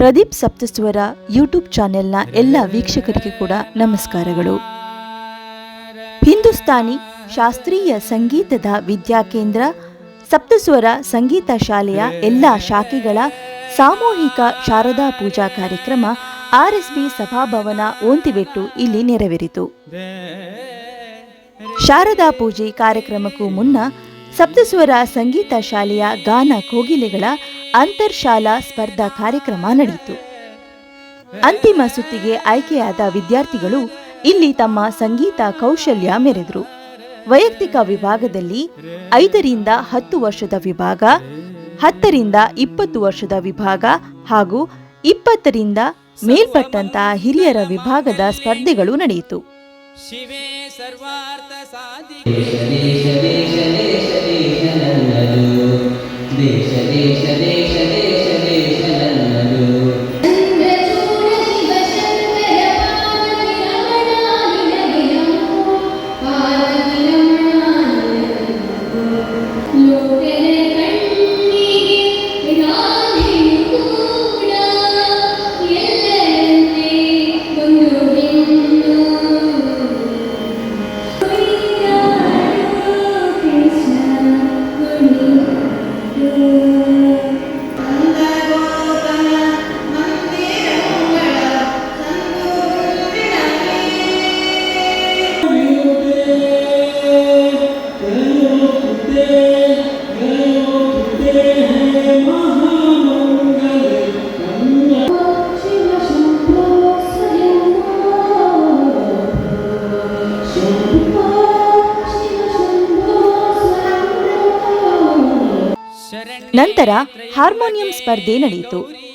Pradeep Saptaswara YouTube ಚಾನೆಲ್ನ ಎಲ್ಲ ವೀಕ್ಷಕರಿಗೆ ಕೂಡ ನಮಸ್ಕಾರಗಳು. ಹಿಂದೂಸ್ತಾನಿ ಶಾಸ್ತ್ರೀಯ ಸಂಗೀತದ ವಿದ್ಯಾಕೇಂದ್ರ ಸಪ್ತಸ್ವರ ಸಂಗೀತ ಶಾಲೆಯ ಎಲ್ಲ ಶಾಖೆಗಳ ಸಾಮೂಹಿಕ ಶಾರದಾ ಪೂಜಾ ಕಾರ್ಯಕ್ರಮ ಆರ್ಎಸ್ಬಿ ಸಭಾಭವನ ಓಂತಿಬೆಟ್ಟು ಇಲ್ಲಿ ನೆರವೇರಿತು. ಶಾರದಾ ಪೂಜೆ ಕಾರ್ಯಕ್ರಮಕ್ಕೂ ಮುನ್ನ ಸಪ್ತಸ್ವರ ಸಂಗೀತ ಶಾಲೆಯ ಗಾನ ಕೋಗಿಲೆಗಳ ಅಂತರ್ಶಾಲಾ ಸ್ಪರ್ಧಾ ಕಾರ್ಯಕ್ರಮ ನಡೆಯಿತು. ಅಂತಿಮ ಸುತ್ತಿಗೆ ಆಯ್ಕೆಯಾದ ವಿದ್ಯಾರ್ಥಿಗಳು ಇಲ್ಲಿ ತಮ್ಮ ಸಂಗೀತ ಕೌಶಲ್ಯ ಮೆರೆದರು. ವೈಯಕ್ತಿಕ ವಿಭಾಗದಲ್ಲಿ ಐದರಿಂದ ಹತ್ತು ವರ್ಷದ ವಿಭಾಗ ಹತ್ತರಿಂದ ಇಪ್ಪತ್ತು ವರ್ಷದ ವಿಭಾಗ ಹಾಗೂ ಇಪ್ಪತ್ತರಿಂದ ಮೇಲ್ಪಟ್ಟಂತಹ ಹಿರಿಯರ ವಿಭಾಗದ ಸ್ಪರ್ಧೆಗಳು ನಡೆಯಿತು. ಹಾರ್ಮೋನಿಯಂ ಸ್ಪರ್ಧೆ ನಡೆಯಿತು.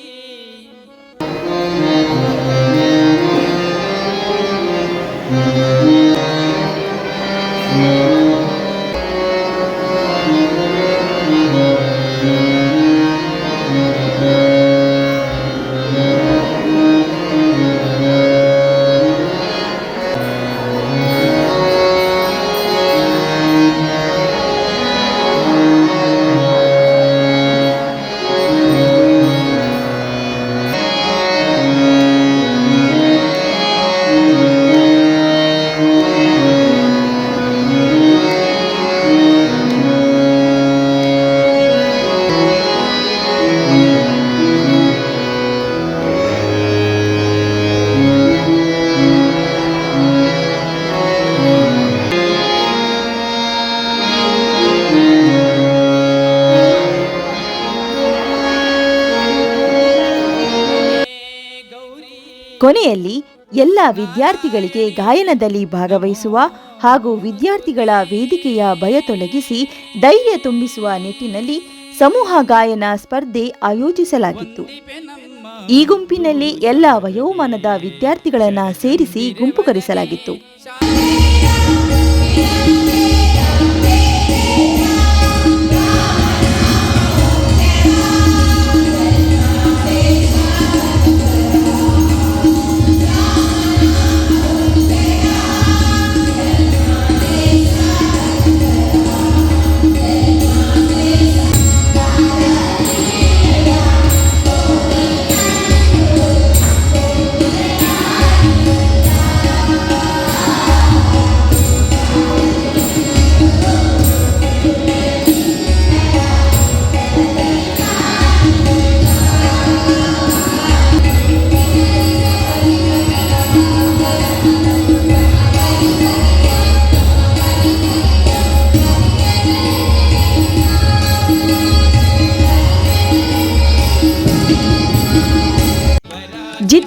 ಕೊನೆಯಲ್ಲಿ ಎಲ್ಲ ವಿದ್ಯಾರ್ಥಿಗಳಿಗೆ ಗಾಯನದಲ್ಲಿ ಭಾಗವಹಿಸುವ ಹಾಗೂ ವಿದ್ಯಾರ್ಥಿಗಳ ವೇದಿಕೆಯ ಭಯ ತೊಲಗಿಸಿ ಧೈರ್ಯ ತುಂಬಿಸುವ ನಿಟ್ಟಿನಲ್ಲಿ ಸಮೂಹ ಗಾಯನ ಸ್ಪರ್ಧೆ ಆಯೋಜಿಸಲಾಗಿತ್ತು. ಈ ಗುಂಪಿನಲ್ಲಿ ಎಲ್ಲ ವಯೋಮಾನದ ವಿದ್ಯಾರ್ಥಿಗಳನ್ನು ಸೇರಿಸಿ ಗುಂಪುಗರಿಸಲಾಗಿತ್ತು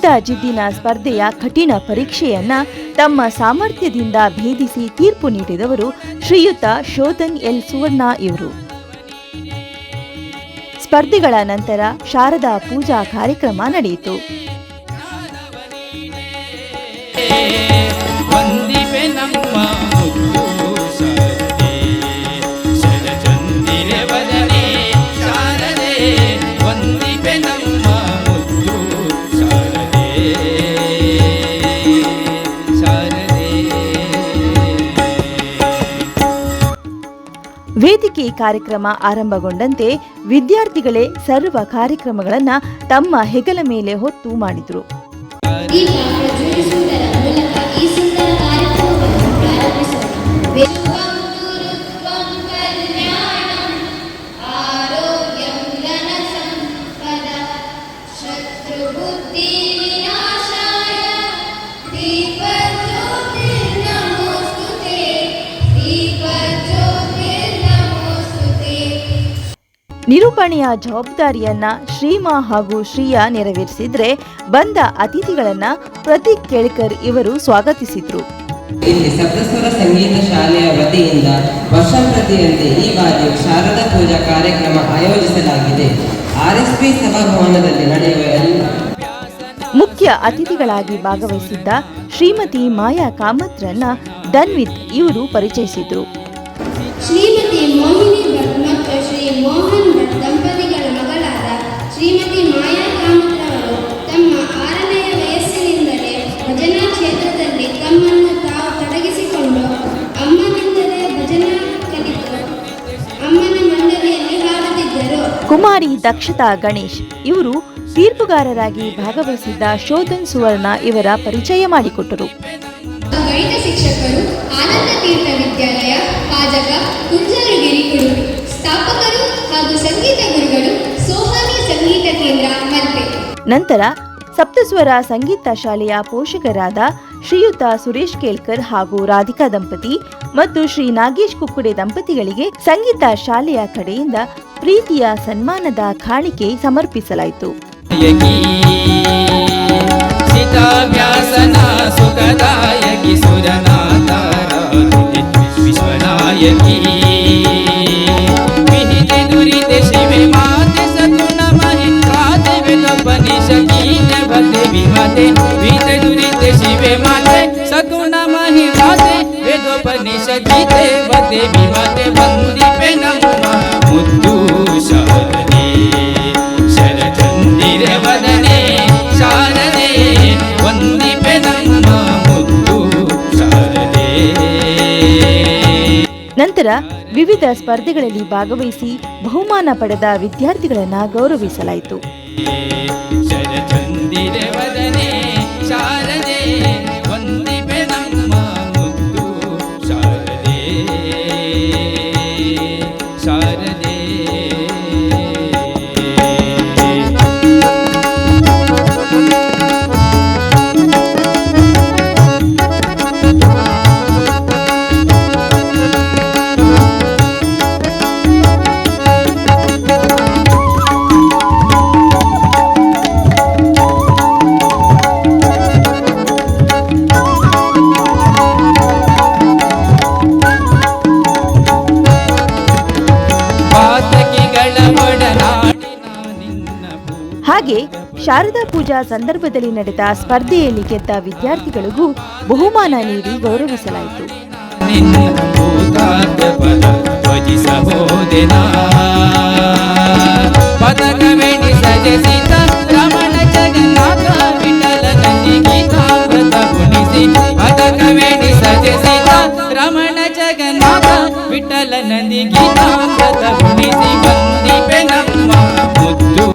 ಜಿದ್ದ ಜಿದ್ದಿನ ಸ್ಪರ್ಧೆಯ ಕಠಿಣ ಪರೀಕ್ಷೆಯನ್ನ ತಮ್ಮ ಸಾಮರ್ಥ್ಯದಿಂದ ಭೇದಿಸಿ ತೀರ್ಪು ನೀಡಿದವರು ಶ್ರೀಯುತ ಶೋಧನ್ ಎಲ್ ಸುವರ್ಣ ಇವರು. ಸ್ಪರ್ಧೆಗಳ ನಂತರ ಶಾರದಾ ಪೂಜಾ ಕಾರ್ಯಕ್ರಮ ನಡೆಯಿತು. ಕಾರ್ಯಕ್ರಮ ಆರಂಭಗೊಂಡಂತೆ ವಿದ್ಯಾರ್ಥಿಗಳೇ ಸರ್ವ ಕಾರ್ಯಕ್ರಮಗಳನ್ನು ತಮ್ಮ ಹೆಗಲ ಮೇಲೆ ಹೊತ್ತು ಮಾಡಿದರು. ನಿರೂಪಣೆಯ ಜವಾಬ್ದಾರಿಯನ್ನ ಶ್ರೀಮಾ ಹಾಗೂ ಶ್ರೀಯಾ ನೆರವೇರಿಸಿದ್ರೆ ಬಂದ ಅತಿಥಿಗಳನ್ನ ಪ್ರತೀಕ್ ಕೇಳ್ಕರ್ ಇವರು ಸ್ವಾಗತಿಸಿದ್ರು. ಇಲ್ಲಿ ಸಪ್ತಸ್ವರ ಸಂಗೀತ ಶಾಲೆಯ ವತಿಯಿಂದ ವರ್ಷಂಪ್ರತಿಯಂತೆ ಈ ಬಾರಿ ಶಾರದಾ ಪೂಜಾ ಕಾರ್ಯಕ್ರಮ ಆಯೋಜಿಸಲಾಗಿದೆ. ಆರ್ಎಸ್ಪಿ ಸಭಾಭವನದಲ್ಲಿ ನಡೆಯುವ ಮುಖ್ಯ ಅತಿಥಿಗಳಾಗಿ ಭಾಗವಹಿಸಿದ್ದ ಶ್ರೀಮತಿ ಮಾಯಾ ಕಾಮತ್ರನ್ನ ದನ್ವಿತ್ ಇವರು ಪರಿಚಯಿಸಿದ್ರು. ಶ್ರೀಮತಿ ಮೋಹಿನಿ ಕುಮಾರಿ ದಕ್ಷತಾ ಗಣೇಶ್ ಇವರು ತೀರ್ಪುಗಾರರಾಗಿ ಭಾಗವಹಿಸಿದ್ದ ಶೋಧನ್ ಸುವರ್ಣ ಇವರ ಪರಿಚಯ ಮಾಡಿಕೊಟ್ಟರು. ಗಣಿತ ಶಿಕ್ಷಕರು ಆನಂದ ತೀರ್ಥ ವಿದ್ಯಾಲಯ ಪಾಜಕ ಸ್ಥಾಪಕರು ಹಾಗೂ ಸಂಗೀತ ಗುರುಗಳು ಸೋಹಾನಿ ಸಂಗೀತ ಕೇಂದ್ರ ಮಲ್ಪೆ. ನಂತರ ಸಪ್ತಸ್ವರ ಸಂಗೀತ ಶಾಲೆಯ ಪೋಷಕರಾದ ಶ್ರೀಯುತ ಸುರೇಶ್ ಕೇಳ್ಕರ್ ಹಾಗೂ ರಾಧಿಕಾ ದಂಪತಿ ಮತ್ತು ಶ್ರೀ ನಾಗೇಶ್ ಕುಕ್ಕುಡೆ ದಂಪತಿಗಳಿಗೆ ಸಂಗೀತ ಶಾಲೆಯ ಕಡೆಯಿಂದ ಪ್ರೀತಿಯ ಸನ್ಮಾನದ ಕಾಣಿಕೆ ಸಮರ್ಪಿಸಲಾಯಿತು ಯಕಿ ಸೀತಾವ್ಯಾಸನ ಸುಖದಾಯಕಿ ಸುರನಾಥರಾಧಿತೆ ವಿಶ್ವನಾಯಕಿ ವಿಹಿತೆ ದುರಿತೆ ಶಿವೆ ನಂತರ ವಿವಿಧ ಸ್ಪರ್ಧೆಗಳಲ್ಲಿ ಭಾಗವಹಿಸಿ ಬಹುಮಾನ ಪಡೆದ ವಿದ್ಯಾರ್ಥಿಗಳನ್ನು ಗೌರವಿಸಲಾಯಿತು. ಹಾಗೆ ಶಾರದಾ ಪೂಜಾ ಸಂದರ್ಭದಲ್ಲಿ ನಡೆದ ಸ್ಪರ್ಧೆಯಲ್ಲಿ ಗೆದ್ದ ವಿದ್ಯಾರ್ಥಿಗಳಿಗೂ ಬಹುಮಾನ ನೀಡಿ ಗೌರವಿಸಲಾಯಿತು. ರಮಣ ಜಗನ್ನಾಥ ವಿಠಲ ನಂದಿ ಗೀತಾಮೃತ ಗುಣಿಸಿ ವಂದಿಪೆ ನಮ್ಮ ಮುದ್ದು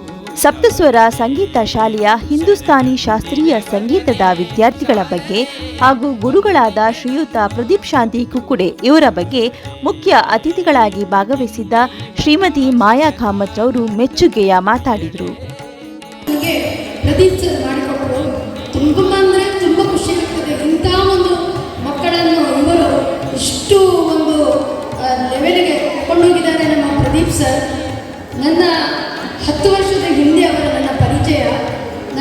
ಸಪ್ತಸ್ವರ ಸಂಗೀತ ಶಾಲೆಯ ಹಿಂದೂಸ್ತಾನಿ ಶಾಸ್ತ್ರೀಯ ಸಂಗೀತದ ವಿದ್ಯಾರ್ಥಿಗಳ ಬಗ್ಗೆ ಹಾಗೂ ಗುರುಗಳಾದ ಶ್ರೀಯುತ ಪ್ರದೀಪ್ ಶಾಂತಿ ಕುಕ್ಕುಡೆ ಇವರ ಬಗ್ಗೆ ಮುಖ್ಯ ಅತಿಥಿಗಳಾಗಿ ಭಾಗವಹಿಸಿದ್ದ ಶ್ರೀಮತಿ ಮಾಯಾ ಕಾಮತ್ ಅವರು ಮೆಚ್ಚುಗೆಯ ಮಾತಾಡಿದರು. ನನಗೆ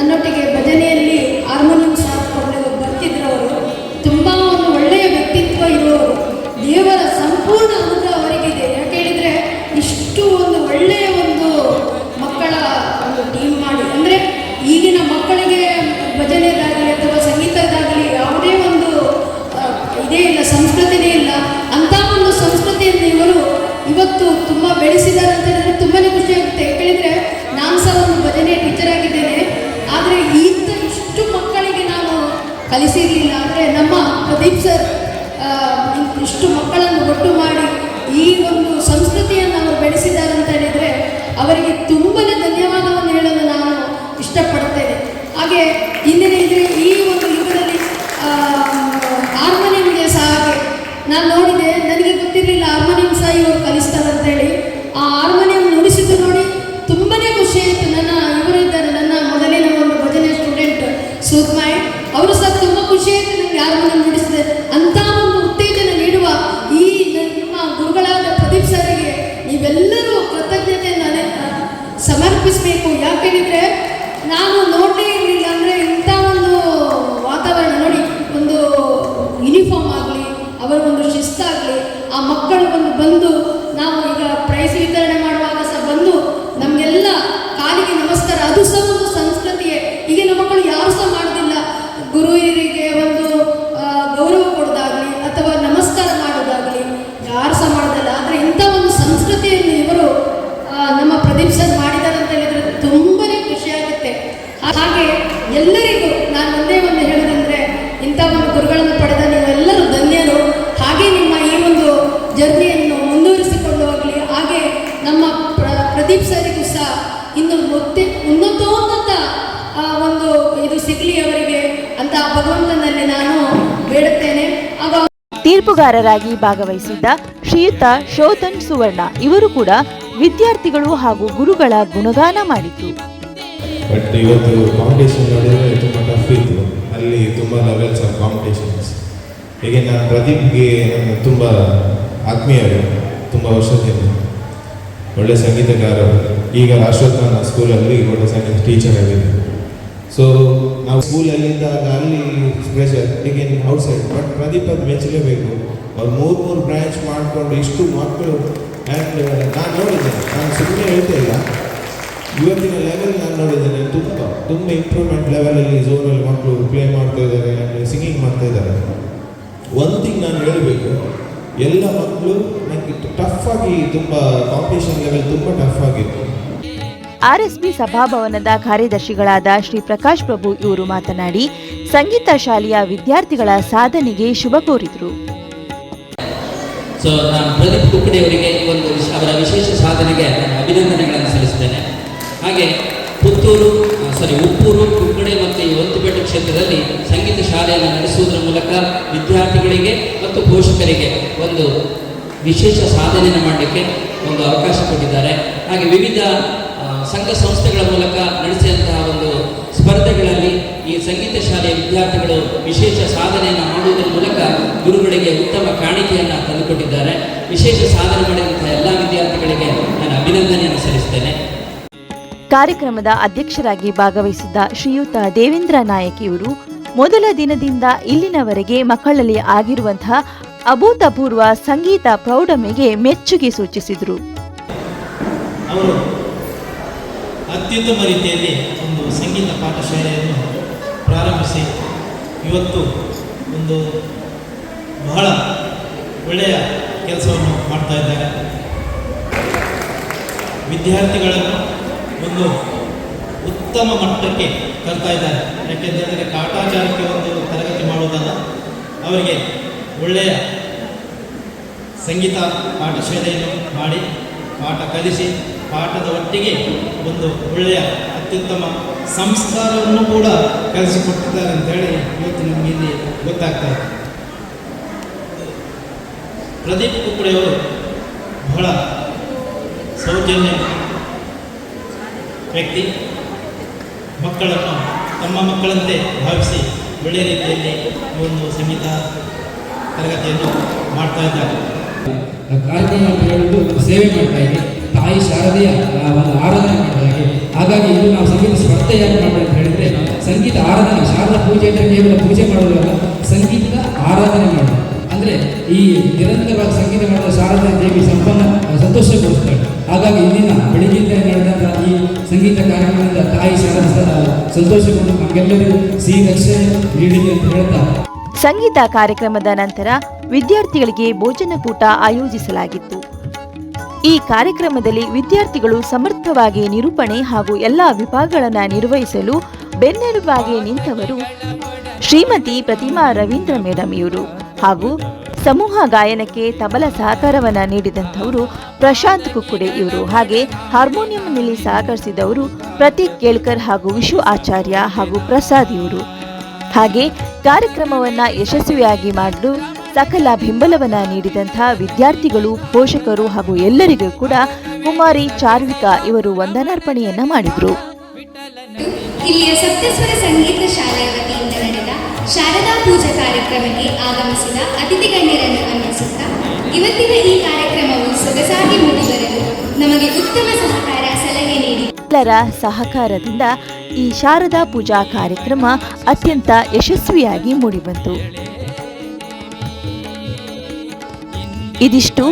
ನನ್ನೊಟ್ಟಿಗೆ ಭಜನೆಯಲ್ಲಿ ಹಾರ್ಮೋನಿಯಂ ಸಾಕೊಂಡು ಬರ್ತಿದ್ರು ಅವರು ತುಂಬ ಒಂದು ಒಳ್ಳೆಯ ವ್ಯಕ್ತಿತ್ವ ಇರುವವರು ದೇವರ ಸಂಪೂರ್ಣ ಅನುಗ್ರಹ ಅವರಿಗಿದೆ. ಯಾಕೆ ಹೇಳಿದರೆ, ಇಷ್ಟು ಒಂದು ಒಳ್ಳೆಯ ಒಂದು ಮಕ್ಕಳ ಒಂದು ಟೀಮ್ ಮಾಡಿ. ಅಂದರೆ ಈಗಿನ ಮಕ್ಕಳಿಗೆ ಭಜನೆದಾಗಲಿ ಅಥವಾ ಸಂಗೀತದಾಗಲಿ ಯಾವುದೇ ಒಂದು ಇದೇ ಇಲ್ಲ, ಸಂಸ್ಕೃತಿನೇ ಇಲ್ಲ. ಅಂಥ ಒಂದು ಸಂಸ್ಕೃತಿಯನ್ನು ಇವರು ಇವತ್ತು ತುಂಬ ಬೆಳೆಸಿದ್ದಾರೆ. ಪ್ರದೀಪ್ ಸರ್ ಆ, ಇಷ್ಟು ಮಕ್ಕಳನ್ನು ಒಟ್ಟು ಮಾಡಿ ಈ ಒಂದು ಸಂಸ್ಕೃತಿಯನ್ನು ಹಾಗೆ ಇಂದಿನ ಇದ್ರೆ ಈ ಒಂದು ಯುಗದಲ್ಲಿ ಹಾರ್ಮೋನಿಯಂಗೆ ಸಹ ಹಾಗೆ ನಾನು ನೋಡಿದೆ ನನಗೆ ಗೊತ್ತಿರಲಿಲ್ಲ ಹಾರ್ಮೋನಿಯಂ ಸಹ ಇವರು ಕಲಿಸ್ತಾರೆ ಅಂತೇಳಿ ಆ ಹಾರ್ಮೋನಿಯಂ ನುಡಿಸಿದ್ದು ನೋಡಿ ತುಂಬನೇ ಖುಷಿ ಆಯಿತು ನನ್ನ ಇವರು ಇದ್ದಾರೆ ನನ್ನ ಮೊದಲಿನ ಒಂದು ಭಜನೆ ಸ್ಟೂಡೆಂಟ್ ಸೂಕ್ಮಾಯ್ ಅವರು ಸಹ ತುಂಬ ಖುಷಿ ಆಯಿತು ನನಗೆ ಹಾರ್ಮೋನಿಯಂ ನುಡಿಸಿದೆ ಅಂತ ಒಂದು ಉತ್ತೇಜನ ನೀಡುವ ಈ ನಿಮ್ಮ ಗುರುಗಳಾದ ಪ್ರದೀಪ್ ಸರಿಗೆ ನೀವೆಲ್ಲರೂ ಕೃತಜ್ಞತೆಯನ್ನು ಅನೆ- ಸಮರ್ಪಿಸಬೇಕು ಯಾಕೆಂದರೆ ನಾನು ನೋಡಲೇ ಇರಲಿಲ್ಲ ಅಂದರೆ ಇಂಥ ಒಂದು ವಾತಾವರಣ ನೋಡಿ ಒಂದು ಯೂನಿಫಾರ್ಮ್ ಆಗಲಿ ಅವರ ಒಂದು ಶಿಸ್ತಾಗಲಿ ಆ ಮಕ್ಕಳು ಒಂದು ಬಂದು ನಾವು ಈಗ ಪ್ರೈಸ್ ವಿತರಣೆ ಮಾಡುವಾಗ ಸಹ ಬಂದು ನಮಗೆಲ್ಲ ಕಾಲಿಗೆ ನಮಸ್ಕಾರ ಅದು ಸಹ ಒಂದು ಸಂಸ್ಕೃತಿಯೇ ಈಗಿನ ಮಕ್ಕಳು ಯಾರು ಸಹ ಮಾಡೋದಿಲ್ಲ ಗುರು ಹಿರಿಯರಿಗೆ ಒಂದು ಆ, ಗೌರವ ಕೊಡೋದಾಗಲಿ ಅಥವಾ ನಮಸ್ಕಾರ ಮಾಡೋದಾಗಲಿ ಯಾರು ಸಹ ಮಾಡೋದಿಲ್ಲ ಆದರೆ ಇಂಥ ಒಂದು ಸಂಸ್ಕೃತಿಯನ್ನು ಇವರು ಆ, ನಮ್ಮ ಪ್ರದೀಪ್ ಸರ್ ಮಾಡಿದ್ದಾರೆ ಅಂತ ಹೇಳಿದ್ರೆ ತುಂಬನೇ ಖುಷಿಯಾಗುತ್ತೆ ಹಾಗೆ ಎಲ್ಲರಿಗೂ ನಾನು ಒಂದೇ ಒಂದು ಹೇಳೋದಂದ್ರೆ ಇಂಥ ಒಂದು ಗುರುಗಳನ್ನು ಪಡೆದ ನೀವೆಲ್ಲರೂ ಧನ್ಯರು ಹಾಗೆ ನಿಮ್ಮ ಈ ಒಂದು ಜರ್ನಿಯನ್ನು ಮುಂದುವರಿಸಿಕೊಂಡು ಹೋಗಲಿ ಹಾಗೆ ನಮ್ಮ ಪ್ರ- ಪ್ರದೀಪ್ ಸರಿಗೂ ಸಹ ಇನ್ನು ಮತ್ತೆ ಉನ್ನತೋನ್ನತ ಆ, ಒಂದು ಇದು ಸಿಗ್ಲಿ ಅವರಿಗೆ ಅಂತ ಭಗವಂತನಲ್ಲಿ ನಾನು ಬೇಡುತ್ತೇನೆ. ಆಗ ತೀರ್ಪುಗಾರರಾಗಿ ಭಾಗವಹಿಸಿದ್ದ ಶ್ರೀಯುತ ಶೋಧನ್ ಸುವರ್ಣ ಇವರು ಕೂಡ ವಿದ್ಯಾರ್ಥಿಗಳು ಹಾಗೂ ಗುರುಗಳ ಗುಣಗಾನ ಮಾಡಿದ್ರು. ಬಟ್ ಇವತ್ತು ಕಾಂಪಿಟೇಷನ್ ನೋಡಿದರೆ ತುಂಬ ಟಫ್ ಇತ್ತು. ಅಲ್ಲಿ ತುಂಬ ಲೆವೆಲ್ಸ್ ಆಫ್ ಕಾಂಪಿಟೇಷನ್ಸ್ ಹೀಗೆ ನಾನು ಪ್ರದೀಪ್ಗೆ ನಾನು ತುಂಬ ಆತ್ಮೀಯರು ತುಂಬ ವರ್ಷದಿಂದ ಒಳ್ಳೆ ಸಂಗೀತಗಾರರು ಈಗ ರಾಷ್ಟ್ರೋತ್ಥಾನ ಸ್ಕೂಲಲ್ಲಿ ಒಳ್ಳೆ ಸೈನ್ಸ್ ಟೀಚರ್ ಆಗಿದ್ದೀನಿ ಸೊ ನಾವು ಸ್ಕೂಲಲ್ಲಿದ್ದಾಗ ಅಲ್ಲಿ pressure out outside but Pradeep ಅದು ಮೆಚ್ಚಲೇಬೇಕು. ಅವ್ರು ಮೂರು ಮೂರು ಬ್ರ್ಯಾಂಚ್ ಮಾಡಿಕೊಂಡು ಇಷ್ಟು ಮಕ್ಕಳು ಆ್ಯಂಡ್ ನಾನು ನೋಡಿದ್ದೇನೆ, ನಾನು ಸುಮ್ಮನೆ ಹೇಳ್ತಾ ಇಲ್ಲ. ಇವತ್ತಿನ ಲೆವೆಲ್ ನಾನು ನೋಡಿದ್ದೇನೆ, ತುಂಬ ತುಂಬ ಇಂಪ್ರೂವ್ಮೆಂಟ್ ಲೆವೆಲಲ್ಲಿ ಝೋನಲ್ಲಿ ಮಕ್ಕಳು ಪ್ಲೇ ಮಾಡ್ತಾ ಇದ್ದಾರೆ ಆ್ಯಂಡ್ ಸಿಂಗಿಂಗ್ ಮಾಡ್ತಾ ಇದ್ದಾರೆ. ಒಂದು ಥಿಂಗ್ ನಾನು ಹೇಳಬೇಕು, ಎಲ್ಲ ಮಕ್ಕಳು ನನಗೆ ಟಫ್ ಆಗಿ ತುಂಬ ಕಾಂಪಿಟೇಷನ್ ಲೆವೆಲ್ ತುಂಬ ಟಫ್ ಆಗಿತ್ತು ಆರ್ಎಸ್ಬಿ ಸಭಾಭವನದ ಕಾರ್ಯದರ್ಶಿಗಳಾದ ಶ್ರೀ ಪ್ರಕಾಶ್ ಪ್ರಭು ಇವರು ಮಾತನಾಡಿ, ಸಂಗೀತ ಶಾಲೆಯ ವಿದ್ಯಾರ್ಥಿಗಳ ಸಾಧನೆಗೆ ಶುಭ ಕೋರಿದರು. ಸೊ ನಾನು ಪ್ರದೀಪ್ ಅವರಿಗೆ ಒಂದು ಅವರ ವಿಶೇಷ ಸಾಧನೆಗೆ ನಾನು ಅಭಿನಂದನೆಗಳನ್ನು ಸಲ್ಲಿಸ್ತೇನೆ ಹಾಗೆ ಪುತ್ತೂರು ಸಾರಿ ಉಪ್ಪೂರು, ಕುಕ್ಕಡೆ ಮತ್ತು ಈ ಕ್ಷೇತ್ರದಲ್ಲಿ ಸಂಗೀತ ಶಾಲೆಯನ್ನು ನಡೆಸುವುದರ ಮೂಲಕ ವಿದ್ಯಾರ್ಥಿಗಳಿಗೆ ಮತ್ತು ಪೋಷಕರಿಗೆ ಒಂದು ವಿಶೇಷ ಸಾಧನೆಯನ್ನು ಮಾಡಲಿಕ್ಕೆ ಒಂದು ಅವಕಾಶ ಕೊಟ್ಟಿದ್ದಾರೆ. ಹಾಗೆ ವಿವಿಧ ಸಂಘ ಸಂಸ್ಥೆಗಳ ಮೂಲಕ ನಡೆಸಿದಂತಹ ಒಂದು ಸ್ಪರ್ಧೆಗಳಲ್ಲಿ ಈ ಸಂಗೀತ ಶಾಲೆಯ ವಿದ್ಯಾರ್ಥಿಗಳು ವಿಶೇಷ ಸಾಧನೆಯನ್ನು ಮಾಡುವುದರ ಮೂಲಕ ಗುರುಗಳಿಗೆ ಉತ್ತಮ ಕಾಣಿಕೆಯನ್ನು ತಂದುಕೊಟ್ಟಿದ್ದಾರೆ. ವಿಶೇಷ ಸಾಧನೆ ಮಾಡಿದಂತಹ ಎಲ್ಲ ವಿದ್ಯಾರ್ಥಿಗಳಿಗೆ ನಾನು ಅಭಿನಂದನೆಯನ್ನು ಸಲ್ಲಿಸುತ್ತೇನೆ ಕಾರ್ಯಕ್ರಮದ ಅಧ್ಯಕ್ಷರಾಗಿ ಭಾಗವಹಿಸಿದ್ದ ಶ್ರೀಯುತ ದೇವೇಂದ್ರ ನಾಯಕ್ ಇವರು ಮೊದಲ ದಿನದಿಂದ ಇಲ್ಲಿನವರೆಗೆ ಮಕ್ಕಳಲ್ಲಿ ಆಗಿರುವಂತಹ ಅಭೂತಪೂರ್ವ ಸಂಗೀತ ಪ್ರೌಢಮೆಗೆ ಮೆಚ್ಚುಗೆ ಸೂಚಿಸಿದರು. ಅತ್ಯುತ್ತಮ ರೀತಿಯಲ್ಲಿ ಒಂದು ಸಂಗೀತ ಪಾಠಶಾಲೆಯನ್ನು ಪ್ರಾರಂಭಿಸಿ. ಇವತ್ತು ಒಂದು ಬಹಳ ಒಳ್ಳೆಯ ಕೆಲಸವನ್ನು ಮಾಡ್ತಾ ಇದ್ದಾರೆ. ವಿದ್ಯಾರ್ಥಿಗಳನ್ನು ಒಂದು ಉತ್ತಮ ಮಟ್ಟಕ್ಕೆ ತರ್ತಾ ಇದ್ದಾರೆ. ಯಾಕೆಂದರೆ ಕಾಟಾಚಾರಕ್ಕೆ ಒಂದು ತರಗತಿ ಮಾಡುವುದಲ್ಲ, ಅವರಿಗೆ ಒಳ್ಳೆಯ ಸಂಗೀತ ಪಾಠಶಾಲೆಯನ್ನು ಮಾಡಿ, ಪಾಠ ಕಲಿಸಿ ಪಾಠದ ಒಟ್ಟಿಗೆ ಒಂದು ಒಳ್ಳೆಯ ಅತ್ಯುತ್ತಮ ಸಂಸ್ಕಾರವನ್ನು ಕೂಡ ಕಲಿಸಿಕೊಟ್ಟಿದ್ದಾರೆ ಅಂತೇಳಿ ಇವತ್ತು ನಮಗೆ ಇಲ್ಲಿ ಗೊತ್ತಾಗ್ತಾ ಇದೆ. ಪ್ರದೀಪ್ ಕುಕ್ಕಡೆಯವರು ಬಹಳ ಸೌಜನ್ಯ ವ್ಯಕ್ತಿ. ಮಕ್ಕಳನ್ನು ತಮ್ಮ ಮಕ್ಕಳಂತೆ ಭಾವಿಸಿ ಒಳ್ಳೆಯ ರೀತಿಯಲ್ಲಿ ಒಂದು ಸಂಗೀತ ತರಗತಿಯನ್ನು ಮಾಡ್ತಾ ಇದ್ದಾರೆ. ಕಾರ್ಯಕ್ರಮ ಸೇವೆ ಮಾಡ್ತಾ ತಾಯಿ ಶಾರದೆಯ ಒಂದು ಆರಾಧನೆ ಮಾಡಿದ ಇದ್ದೀವಿ ಹಾಗಾಗಿ ಇದು ನಾವು ಸಂಗೀತ ಸ್ಪರ್ಧೆಯನ್ನು ಮಾಡಿ ಅಂತ ಹೇಳಿದ್ರೆ, ಸಂಗೀತ ಆರಾಧನೆ, ಶಾರದಾ ಪೂಜೆ ಅಂದರೆ ಕೇವಲ ಪೂಜೆ ಮಾಡುವಾಗ ಸಂಗೀತದ ಆರಾಧನೆ ಮಾಡೋದು ಅಂದರೆ ಈ ನಿರಂತರವಾಗಿ ಸಂಗೀತ ಮಾಡಿದ ಶಾರದಾ ದೇವಿ ಸಂಪನ್ನ ಸಂತೋಷಗೊಳಿಸ್ತಾಳೆ ಹಾಗಾಗಿ ಇಲ್ಲಿನ ಬೆಳಿಗ್ಗೆಯಿಂದ ನಡೆದಂಥ ಈ ಸಂಗೀತ ಕಾರ್ಯಕ್ರಮದಿಂದ ತಾಯಿ ಸಂತೋಷ ಸಂತೋಷಗೊಂಡು ನಮಗೆಲ್ಲರಿಗೂ ಸಿಹಿ ರಕ್ಷಣೆ ನೀಡಿದೆ ಅಂತ ಹೇಳ್ತಾ. ಸಂಗೀತ ಕಾರ್ಯಕ್ರಮದ ನಂತರ ವಿದ್ಯಾರ್ಥಿಗಳಿಗೆ ಭೋಜನಕೂಟ ಆಯೋಜಿಸಲಾಗಿತ್ತು. ಈ ಕಾರ್ಯಕ್ರಮದಲ್ಲಿ ವಿದ್ಯಾರ್ಥಿಗಳು ಸಮರ್ಥವಾಗಿ ನಿರೂಪಣೆ ಹಾಗೂ ಎಲ್ಲ ವಿಭಾಗಗಳನ್ನು ನಿರ್ವಹಿಸಲು ಬೆನ್ನೆಲುಬಾಗಿ ನಿಂತವರು ಶ್ರೀಮತಿ ಪ್ರತಿಮಾ ರವೀಂದ್ರ ಮೇಡಮ್ ಇವರು ಹಾಗೂ ಸಮೂಹ ಗಾಯನಕ್ಕೆ ತಬಲ ಸಹಕಾರವನ್ನ ನೀಡಿದಂಥವರು ಪ್ರಶಾಂತ್ ಕುಕ್ಕುಡೆ ಇವರು. ಹಾಗೆ ಹಾರ್ಮೋನಿಯಂನಲ್ಲಿ ಸಹಕರಿಸಿದವರು ಪ್ರತೀಕ್ ಕೇಳ್ಕರ್ ಹಾಗೂ ವಿಶು ಆಚಾರ್ಯ ಹಾಗೂ ಪ್ರಸಾದ್ ಇವರು. ಹಾಗೆ ಕಾರ್ಯಕ್ರಮವನ್ನು ಯಶಸ್ವಿಯಾಗಿ ಮಾಡಲು ಸಕಲ ಬೆಂಬಲವನ್ನ ನೀಡಿದಂಥ ವಿದ್ಯಾರ್ಥಿಗಳು ಪೋಷಕರು ಹಾಗೂ ಎಲ್ಲರಿಗೂ ಕೂಡ ಕುಮಾರಿ ಚಾರ್ವಿಕ ಇವರು ವಂದನಾರ್ಪಣೆಯನ್ನ ಮಾಡಿದರು. ಇಲ್ಲಿಯ ಸಪ್ತಸ್ವರ ಸಂಗೀತ ಶಾಲೆಯ ವತಿಯಿಂದ ನಡೆದ ಶಾರದಾ ಪೂಜಾ ಕಾರ್ಯಕ್ರಮಕ್ಕೆ ಆಗಮಿಸಿದ ಅತಿಥಿ ಗಣ್ಯರನ್ನು ವಂದಿಸುತ್ತಾ ಇವತ್ತಿನ ಈ ಕಾರ್ಯಕ್ರಮವು ಸೊಗಸಾಗಿ ಮೂಡಿಬರಲು ನಮಗೆ ಉತ್ತಮ ಸಹಕಾರ ಸಲಹೆ ನೀಡಿ. ಎಲ್ಲರ ಸಹಕಾರದಿಂದ ಈ ಶಾರದಾ ಪೂಜಾ ಕಾರ್ಯಕ್ರಮ ಅತ್ಯಂತ ಯಶಸ್ವಿಯಾಗಿ ಮೂಡಿಬಂತು. ಇದಿಷ್ಟು.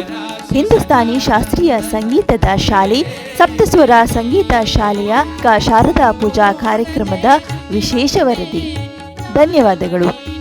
ಹಿಂದೂಸ್ತಾನಿ ಶಾಸ್ತ್ರೀಯ ಸಂಗೀತದ ಶಾಲೆ, ಸಪ್ತಸ್ವರ ಸಂಗೀತ ಶಾಲೆಯ ಕ- ಶಾರದಾ ಪೂಜಾ ಕಾರ್ಯಕ್ರಮದ ವಿಶೇಷ ವರದಿ. ಧನ್ಯವಾದಗಳು.